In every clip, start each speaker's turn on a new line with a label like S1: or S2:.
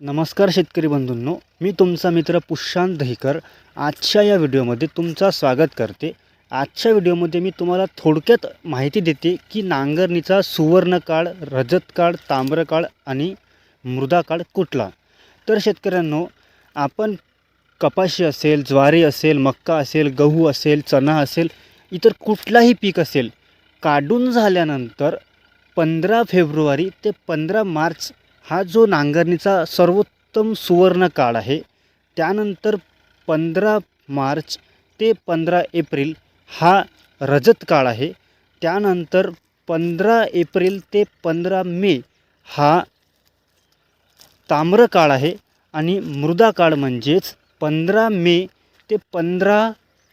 S1: नमस्कार शेतकरी बंधूंनो मी तुमचा मित्र पुष्यांत दहीकर. आजच्या या व्हिडिओमध्ये तुमचा स्वागत करते. आजच्या व्हिडिओमध्ये मी तुम्हाला थोडक्यात माहिती देते की नांगरणीचा सुवर्णकाळ रजतकाळ रजत काळ आणि मृदा काळ कुठला? तर शेतकऱ्यांनो आपण कपाशी असेल ज्वारी असेल मक्का असेल गहू असेल चणा असेल इतर कुठलाही पीक असेल काढून झाल्यानंतर पंधरा फेब्रुवारी ते पंधरा मार्च हा जो नांगरणीचा सर्वोत्तम सुवर्ण काळ आहे त्यानंतर पंधरा मार्च ते पंधरा एप्रिल हा रजत काळ आहे. त्यानंतर पंधरा एप्रिल ते पंधरा मे हा ताम्र काळ आहे आणि मृदा काळ म्हणजेच पंधरा मे ते पंधरा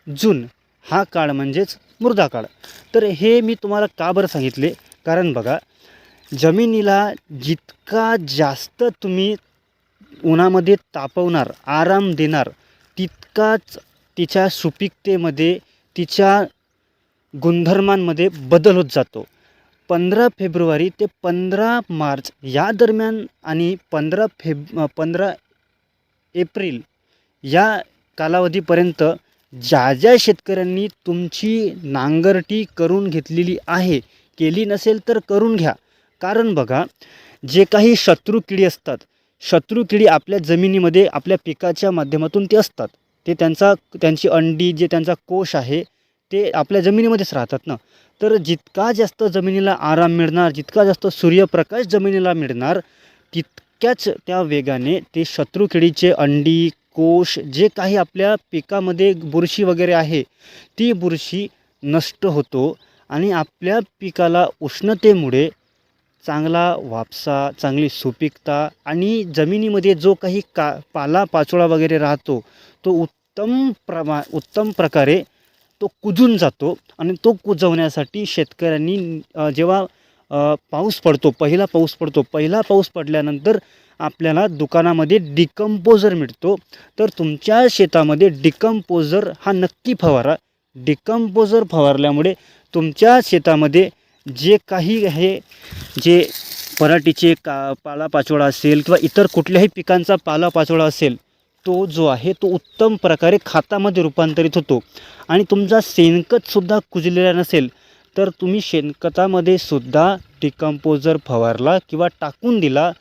S1: जून हा काळ म्हणजेच मृदा काळ. तर हे मी तुम्हाला का बरं सांगितले? कारण बघा जमिनीला जितका जास्त तुम्ही उन्हामध्ये तापवणार आराम देणार तितकाच तिच्या सुपीकतेमध्ये तिच्या गुणधर्मांमध्ये बदल होत जातो. पंधरा फेब्रुवारी ते पंधरा मार्च या दरम्यान आणि पंधरा फेब पंधरा एप्रिल या कालावधीपर्यंत ज्या ज्या शेतकऱ्यांनी तुमची नांगरटी करून घेतलेली आहे केली नसेल तर करून घ्या. कारण बघा जे काही शत्रू किडी असतात शत्रू किडी आपल्या जमिनीमध्ये आपल्या पिकाच्या माध्यमातून ते असतात. ते त्यांचा त्यांची अंडी जे त्यांचा कोश आहे ते आपल्या जमिनीमध्येच राहतात ना. तर जितका जास्त जमिनीला आराम मिळणार जितका जास्त सूर्यप्रकाश जमिनीला मिळणार तितक्याच त्या वेगाने ते शत्रू किडीचे अंडी कोश जे काही आपल्या पिकामध्ये बुरशी वगैरे आहे ती बुरशी नष्ट होतो आणि आपल्या पिकाला उष्णतेमुळे चांगला वापसा चांगली सुपीकता आणि जमिनीमध्ये जो काही का पाला पाचोळा वगैरे राहतो तो उत्तम प्रमा उत्तम प्रकारे तो कुजून जातो आणि तो कुजवण्यासाठी शेतकऱ्यांनी जेव्हा पाऊस पडतो पहिला पाऊस पडतो पहिला पाऊस पडल्यानंतर आपल्याला दुकानामध्ये डिकम्पोजर मिळतो. तर तुमच्या शेतामध्ये डिकम्पोजर हा नक्की फवारा. डिकम्पोजर फवारल्यामुळे तुमच्या शेतामध्ये जे काही आहे जे पराठीचे का पालापाचोळा असेल किंवा इतर कुठल्याही पिकांचा पालापाचोळा असेल तो जो आहे तो उत्तम प्रकारे खतामध्ये रूपांतरित होतो. आणि तुमचा शेणखतसुद्धा कुजलेला नसेल तर तुम्ही शेणखतामध्ये सुद्धा डिकम्पोजर फवारला किंवा टाकून दिला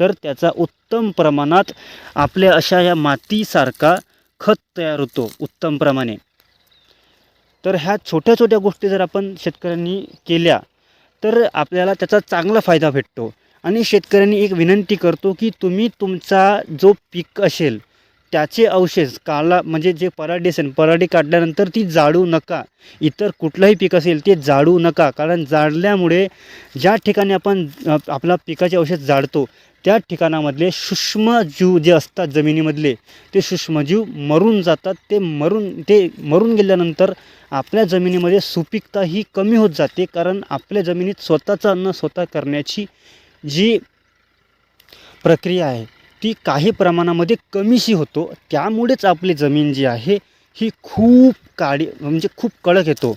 S1: तर त्याचा उत्तम प्रमाणात आपल्या अशा या मातीसारखा खत तयार होतो उत्तम प्रमाणे. तर ह्या छोट्या छोट्या गोष्टी जर आपण शेतकऱ्यांनी केल्या तर आपल्याला त्याचा चांगला फायदा भेटतो. आणि शेतकऱ्यांनी एक विनंती करतो की तुम्ही तुमचा जो पीक असेल त्याचे अवशेष काला म्हणजे जे पराडी असेल पराडी काढल्यानंतर ती जाळू नका. इतर कुठलंही पीक असेल ते जाळू नका. कारण जाळल्यामुळे ज्या ठिकाणी आपण आपला पिकाचे अवशेष जाळतो त्या ठिकाणामधले सूक्ष्मजीव जे असतात जमिनीमधले ते सूक्ष्मजीव मरून जातात. ते मरून ते मरून गेल्यानंतर आपल्या जमिनीमध्ये सुपीकता ही कमी होत जाते. कारण आपल्या जमिनीत स्वतःचं अन्न स्वतः करण्याची जी प्रक्रिया आहे ती काही प्रमाणामध्ये कमीशी होतो. त्यामुळेच आपली जमीन जी आहे ही खूप काळी म्हणजे खूप कडक येतो.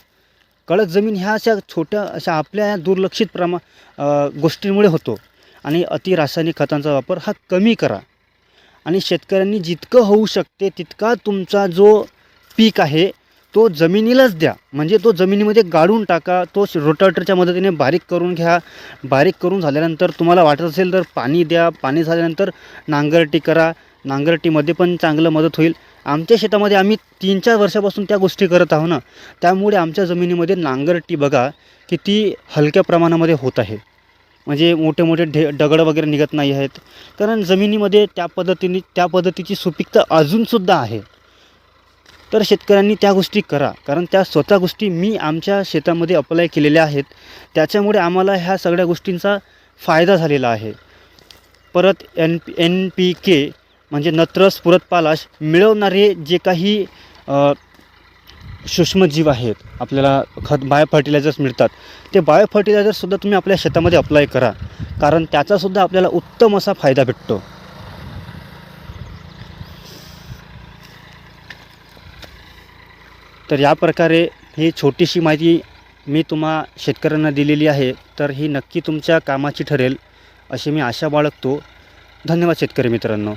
S1: कडक जमीन ह्या अशा छोट्या अशा आपल्या दुर्लक्षित प्रमा गोष्टींमुळे होतो. आणि अति रासायनिक खतांचा वापर हा कमी करा. आणि शेतकऱ्यांनी जितकं होऊ शकते तितका तुमचा जो पीक आहे तो जमिनीलाच द्या. म्हणजे तो जमिनीमध्ये गाडून टाका तो रोटावेटरच्या मदतीने बारीक करून घ्या. बारीक करून झाल्यानंतर तुम्हाला वाटत असेल तर पाणी द्या. पाणी झाल्यानंतर नांगरटी करा. नांगरटीमध्ये पण चांगलं मदत होईल. आमच्या शेतामध्ये आम्ही तीन चार वर्षापासून त्या गोष्टी करत आहो ना त्यामुळे आमच्या जमिनीमध्ये नांगरटी बघा किती हलक्या प्रमाणामध्ये होत आहे. म्हणजे मोठे मोठे ढे दगड वगैरे निघत नाही आहेत. कारण जमिनीमध्ये त्या पद्धतीने त्या पद्धतीची सुपीकता अजूनसुद्धा आहे. तर शेतकऱ्यांनी त्या गोष्टी करा. कारण त्या स्वतः गोष्टी मी आमच्या शेतामध्ये अप्लाय केलेल्या आहेत. त्याच्यामुळे आम्हाला ह्या सगळ्या गोष्टींचा फायदा झालेला आहे. परत N P N P K म्हणजे नत्रस पुरत पालाश मिळवणारे जे काही सूक्ष्मजीव आहेत. आपल्याला खत बायो फर्टिलायझर्स मिळतात. ते बायो फर्टिलायझरसुद्धा तुम्ही आपल्या शेतामध्ये अप्लाय करा. कारण त्याचासुद्धा आपल्याला उत्तम असा फायदा भेटतो. तर या प्रकारे ही छोटीशी माहिती मी तुम्हा शेतकऱ्यांना दिलेली आहे. तर ही नक्की तुमच्या कामाची ठरेल अशी मी आशा बाळगतो. धन्यवाद शेतकरी मित्रांनो.